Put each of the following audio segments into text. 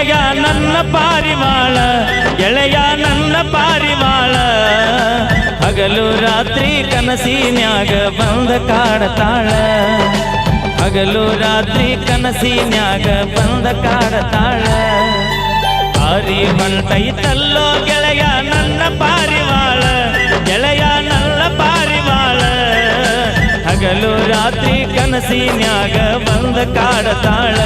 ಗೆಳೆಯ ನನ್ನ ಪಾರಿವಾಳ ಗೆಳೆಯ ನನ್ನ ಪಾರಿವಾಳ. ಹಗಲು ರಾತ್ರಿ ಕನಸಿನ್ಯಾಗ ಬಂದ ಕಾಡತಾಳ ಹಗಲು ರಾತ್ರಿ ಕನಸಿನ್ಯಾಗ ಬಂದ ಕಾಡತಾಳ ಪಾರಿ ಹೊಂಟೈತಲ್ಲೋ ಗೆಳೆಯ ನನ್ನ ಪಾರಿವಾಳ ಗೆಳೆಯ ನನ್ನ ಪಾರಿವಾಳ. ಹಗಲು ರಾತ್ರಿ ಕನಸಿನ್ಯಾಗ ಬಂದ ಕಾಡತಾಳ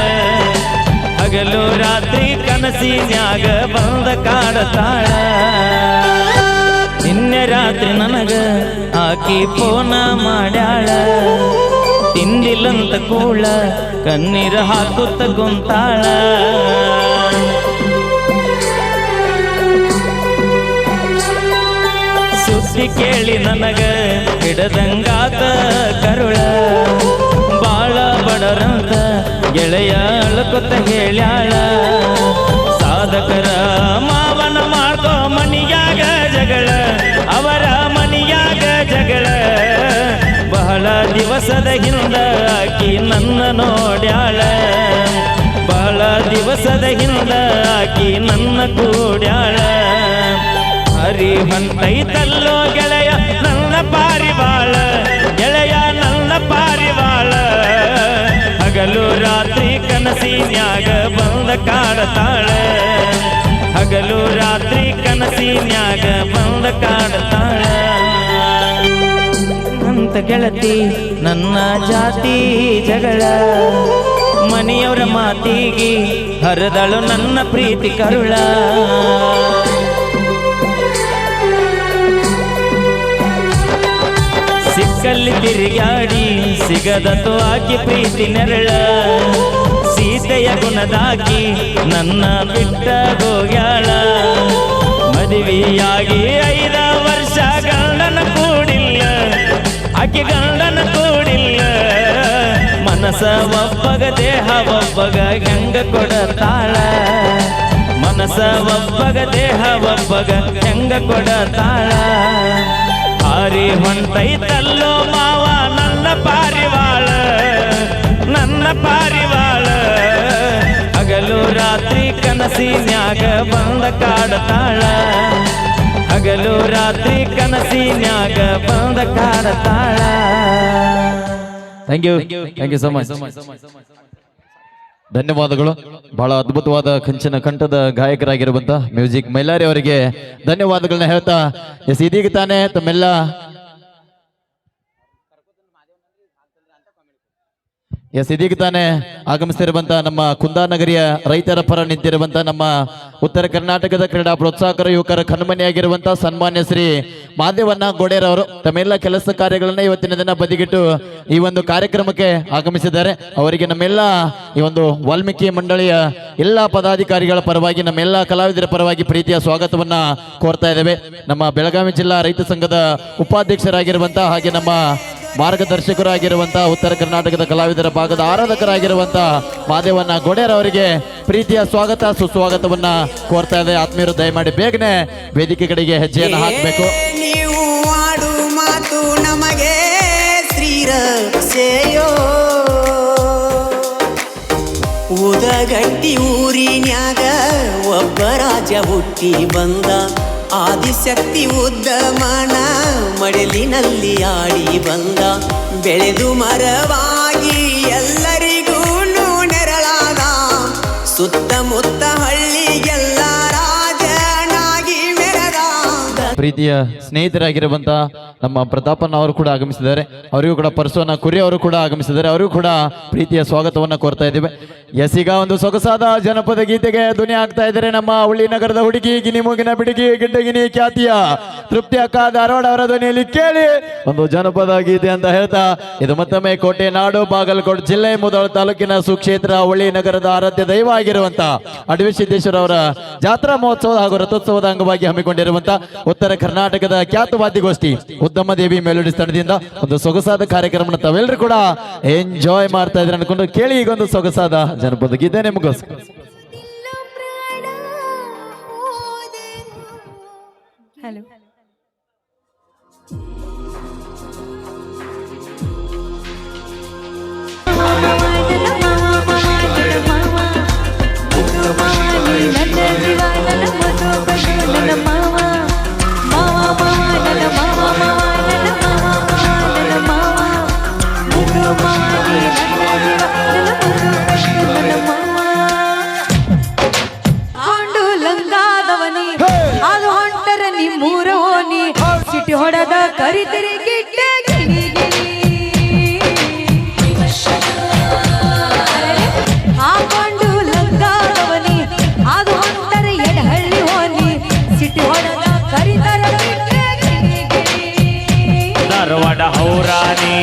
ಹಗಲು ರಾತ್ರಿ ಕನಸಿನ್ಯಾಗ ಬಂದ ಕಾಡತಾಳ ನಿನ್ನೆ ರಾತ್ರಿ ನನಗ ಆಕಿ ಫೋನ ಮಾಡ್ಯಾಳ. ತಿಂದಿಲ್ಲಂತ ಕೂಳ ಕಣ್ಣೀರ ಹಾಕುತ್ತ ಗುಂತಾಳ. ಸುದ್ದಿ ಕೇಳಿ ನನಗ ಹಿಡದಂಗಾತ ಕರುಳ. ಬಾಳ ಬಡರಂತ ಗೆಳೆಯ ಅಳ್ಕೊತ ಹೇಳ್ಯಾಳ. ಸಾಧಕರ ಮಾವನ ಮಾಡ್ಕೋ ಮನಿಯಾಗ ಜಗಳ, ಅವರ ಮನಿಯಾಗ ಜಗಳ. ಬಹಳ ದಿವಸದ ಹಿಂದ ಆಕಿ ನನ್ನ ನೋಡ್ಯಾಳ. ಬಹಳ ದಿವಸದ ಹಿಂದ ಆಕಿ ನನ್ನ ಕೂಡ್ಯಾಳ. ಹರಿ ಹೊಂಟೈತಲ್ಲೋ ಗೆಳೆಯ ಹಗಲು ರಾತ್ರಿ ಕನಸಿನ್ಯಾಗ ಬಂದ ಕಾಡತಾಳ ಹಗಲು ರಾತ್ರಿ ಕನಸಿನ್ಯಾಗ ಬಂದ ಕಾಡತಾಳ ಅಂತ ಗೆಳತಿ, ನನ್ನ ಜಾತಿ ಜಗಳ. ಮನೆಯವರ ಮಾತಿಗೆ ಹರದಳು ನನ್ನ ಪ್ರೀತಿ ಕರುಳ. ಸಿಕ್ಕಲ್ಲಿ ತಿರುಗಾಡಿ ಸಿಗದತು ಆಕೆ ಪ್ರೀತಿ ನೆರಳ. ಸೀತೆಯ ಗುಣದಾಕಿ ನನ್ನ ಬಿಟ್ಟ ಹೋಗ್ಯಾಳ ಮದುವೆಯಾಗಿ ಐದ ವರ್ಷ ಗಂಡನ ಕೂಡಿಲ್ಲ. ಆಕೆ ಗಂಡನ ಕೂಡಿಲ್ಲ. ಮನಸ ಒಬ್ಬಗ, ದೇಹ ಒಬ್ಬಗ, ಹೆಂಗ ಕೊಡತಾಳ? ಮನಸ ಒಬ್ಬಗ, ದೇಹ ಒಬ್ಬಗ, ಹೆಂಗ ಕೊಡತಾಳ? ಹಾರಿ ಹೊಂಟೈತಲ್ಲೋ ಮಾವ ನನ್ನ ಪಾರಿವಾಳ ನನ್ನ ಪಾರಿವಾಳ. ಹಗಲು ರಾತ್ರಿ ಕನಸಿನ್ಯಾಗ ಬಂದ ಕಾಡತಾಳ. ಹಗಲು ರಾತ್ರಿ ಕನಸಿನ್ಯಾಗ ಬಂದ ಕಾಡತಾಳ. Thank you thank you so much ಧನ್ಯವಾದಗಳು. ಬಹಳ ಅದ್ಭುತವಾದ ಕಂಚಿನ ಕಂಠದ ಗಾಯಕರಾಗಿರುವಂತ ಮ್ಯೂಸಿಕ್ ಮೈಲಾರಿ ಅವರಿಗೆ ಧನ್ಯವಾದಗಳನ್ನ ಹೇಳ್ತಾ ಎಸ್, ಇದೀಗ ತಾನೇ ತಮ್ಮೆಲ್ಲ ಎಸ್, ಇದೀಗ ತಾನೇ ಆಗಮಿಸ್ತಿರುವಂತ ನಮ್ಮ ಕುಂದಾನಗರಿಯ ರೈತರ ಪರ ನಿಂತಿರುವಂತ ನಮ್ಮ ಉತ್ತರ ಕರ್ನಾಟಕದ ಕ್ರೀಡಾ ಪ್ರೋತ್ಸಾಹಕರ ಯುವಕರ ಕಣ್ಮನಿಯಾಗಿರುವಂತಹ ಸನ್ಮಾನ್ಯ ಶ್ರೀ ಮಾದೇವಣ್ಣ ಗೋಡೇರವರು ತಮ್ಮೆಲ್ಲ ಕೆಲಸ ಕಾರ್ಯಗಳನ್ನ ಇವತ್ತಿನ ದಿನ ಬದಿಗಿಟ್ಟು ಈ ಒಂದು ಕಾರ್ಯಕ್ರಮಕ್ಕೆ ಆಗಮಿಸಿದ್ದಾರೆ. ಅವರಿಗೆ ನಮ್ಮೆಲ್ಲ ಈ ಒಂದು ವಾಲ್ಮೀಕಿ ಮಂಡಳಿಯ ಎಲ್ಲ ಪದಾಧಿಕಾರಿಗಳ ಪರವಾಗಿ, ನಮ್ಮೆಲ್ಲ ಕಲಾವಿದರ ಪರವಾಗಿ ಪ್ರೀತಿಯ ಸ್ವಾಗತವನ್ನ ಕೋರ್ತಾ ಇದ್ದೇವೆ. ನಮ್ಮ ಬೆಳಗಾವಿ ಜಿಲ್ಲಾ ರೈತ ಸಂಘದ ಉಪಾಧ್ಯಕ್ಷರಾಗಿರುವಂತಹ ಹಾಗೆ ನಮ್ಮ ಮಾರ್ಗದರ್ಶಕರಾಗಿರುವಂತಹ ಉತ್ತರ ಕರ್ನಾಟಕದ ಕಲಾವಿದರ ಭಾಗದ ಆರಾಧಕರಾಗಿರುವಂತಹ ಮಾದೇವನ್ನ ಗೊಡೆಯರ್ ಅವರಿಗೆ ಪ್ರೀತಿಯ ಸ್ವಾಗತ ಸುಸ್ವಾಗತವನ್ನ ಕೋರ್ತಾ ಇದೆ. ಆತ್ಮೀಯರು ದಯಮಾಡಿ ಬೇಗನೆ ವೇದಿಕೆ ಕಡೆಗೆ ಹೆಜ್ಜೆಯನ್ನು ಹಾಕಬೇಕು. ನೀವು ಆಡು ಮಾತು ನಮಗೆ ಶ್ರೀರಸೆಯೋ ಉದಗಟ್ಟಿ ಊರಿನ್ಯಾಗ ಒಬ್ಬ ರಾಜ ಹುಟ್ಟಿ ಬಂದ. ಆದಿಶಕ್ತಿ ಉದ್ದಮನ ಮಡಲಿನಲ್ಲಿ ಆಡಿ ಬಂದ ಬೆಳೆದು ಮರವಾಗಿ ಪ್ರೀತಿಯ ಸ್ನೇಹಿತರಾಗಿರುವಂತ ನಮ್ಮ ಪ್ರತಾಪನ್ ಅವರು ಕೂಡ ಆಗಮಿಸಿದ್ದಾರೆ. ಅವರಿಗೂ ಕೂಡ ಪರ್ಸೋನ ಕುರಿ ಅವರು ಕೂಡ ಆಗಮಿಸಿದ್ದಾರೆ. ಅವರಿಗೂ ಕೂಡ ಪ್ರೀತಿಯ ಸ್ವಾಗತವನ್ನ ಕೋರ್ತಾ ಇದ್ದೇವೆ. ಎಸ್ ಒಂದು ಸೊಗಸಾದ ಜನಪದ ಗೀತೆಗೆ ಧ್ವನಿ ಆಗ್ತಾ ಇದ್ದಾರೆ ನಮ್ಮ ಹುಳ್ಳಿ ನಗರದ ಹುಡುಗಿ ಗಿನಿ ಮೂಗಿನ ಬಿಡುಗಿ ಗಿಡ್ಡಗಿನಿ ಖ್ಯಾತಿಯ ತೃಪ್ತಿ ಅಕ್ಕ ಧಾರವಾಡ ಅವರ ಧ್ವನಿಯಲ್ಲಿ ಕೇಳಿ ಒಂದು ಜನಪದ ಗೀತೆ ಅಂತ ಹೇಳ್ತಾ ಇದು ಮತ್ತೊಮ್ಮೆ ಕೋಟೆ ನಾಡು, ಬಾಗಲಕೋಟೆ ಜಿಲ್ಲೆ, ಮುದೋಳ ತಾಲೂಕಿನ ಸುಕ್ಷೇತ್ರ, ಹುಳ್ಳಿ ನಗರದ ಆರಾಧ್ಯ ದೈವ ಆಗಿರುವಂತ ಅಡವಿ ಸಿದ್ದೇಶ್ವರ ಅವರ ಜಾತ್ರಾ ಮಹೋತ್ಸವ ಹಾಗೂ ರಥೋತ್ಸವದ ಅಂಗವಾಗಿ ಹಮ್ಮಿಕೊಂಡಿರುವಂತಹ ಉತ್ತರ ಕರ್ನಾಟಕದ ಖ್ಯಾತ ವಾದ್ಯಗೋಷ್ಠಿ ಉದ್ದಮ ದೇವಿ ಮೆಲೋಡಿ ಸ್ಥಳದಿಂದ ಒಂದು ಸೊಗಸಾದ ಕಾರ್ಯಕ್ರಮ ತಾವೆಲ್ಲರೂ ಕೂಡ ಎಂಜಾಯ್ ಮಾಡ್ತಾ ಇದ್ರೆ ಅನ್ಕೊಂಡು ಕೇಳಿ ಈಗ ಒಂದು ಸೊಗಸಾದ ಜನಪದ ಗೀತೆ ನಿಮಗೋಸ್ಕರ. ಹಲೋ ಹೊಡೆದ ಕರಿತಿರಿ ಗಿಡ್ಡ ಗಿಣಿ ಗಿಣಿ ಹಾಕೊಂಡು ಲಂಗಾವನಿ ಅದು ಅಂತಾರೆ ಎಡಹಳ್ಳಿ ಹೋನಿ. ಸಿಟಿ ಹೊಡೆದ ಕರಿತರ ಗಿಡ್ಡ ಗಿಣಿ ಧಾರವಾಡ ಹೌರಾಣಿ.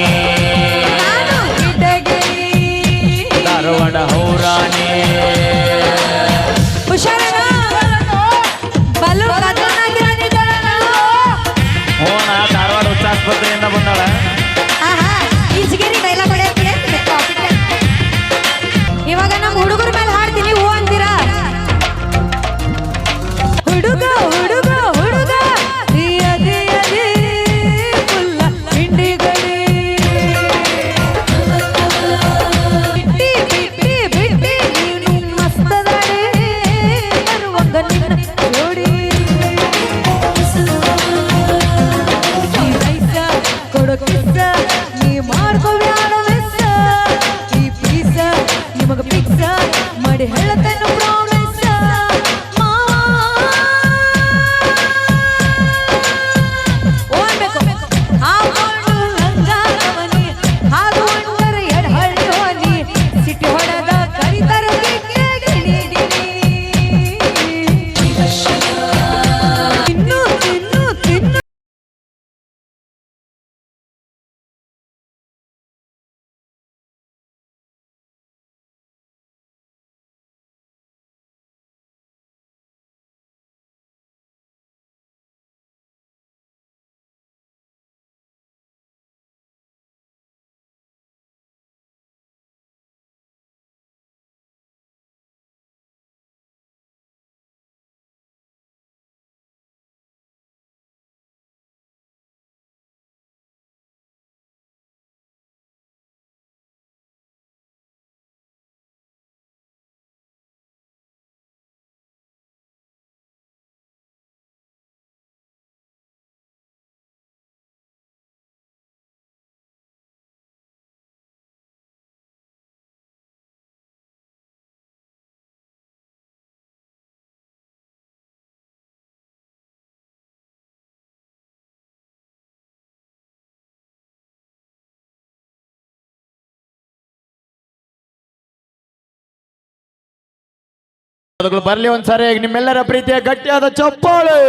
ಬರಲಿ ಒಂದ್ಸಾರಿ. ನಿಮ್ಮೆಲ್ಲರ ಪ್ರೀತಿಯ ಗಟ್ಟಿಯಾದ ಚಪ್ಪಾಳೆ.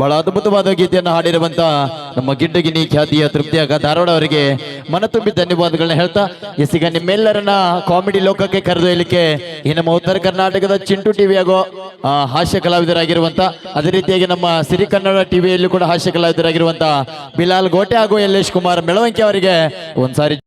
ಬಹಳ ಅದ್ಭುತವಾದ ಗೀತೆಯನ್ನು ಹಾಡಿರುವಂತ ನಮ್ಮ ಗಿಡ್ಡಗಿನಿ ಖ್ಯಾತಿಯ ತೃಪ್ತಿಯಾಗ ಧಾರವಾಡ ಅವರಿಗೆ ಮನ ತುಂಬಿ ಧನ್ಯವಾದಗಳನ್ನ ಹೇಳ್ತಾ ಎಸಿಗ ನಿಮ್ಮೆಲ್ಲರನ್ನ ಕಾಮಿಡಿ ಲೋಕಕ್ಕೆ ಕರೆದೊಯ್ಯಲಿಕ್ಕೆ ಈ ನಮ್ಮ ಉತ್ತರ ಕರ್ನಾಟಕದ ಚಿಂಟು ಟಿವಿ ಹಾಗೂ ಹಾಸ್ಯ ಕಲಾವಿದರಾಗಿರುವಂತ, ಅದೇ ರೀತಿಯಾಗಿ ನಮ್ಮ ಸಿರಿ ಕನ್ನಡ ಟಿವಿಯಲ್ಲೂ ಕೂಡ ಹಾಸ್ಯ ಕಲಾವಿದರಾಗಿರುವಂತ ಬಿಲಾಲ್ ಗೋಟೆ ಹಾಗೂ ಯಲ್ಲೇಶ್ ಕುಮಾರ್ ಮೆಳವಂಕಿ ಅವರಿಗೆ ಒಂದ್ಸಾರಿ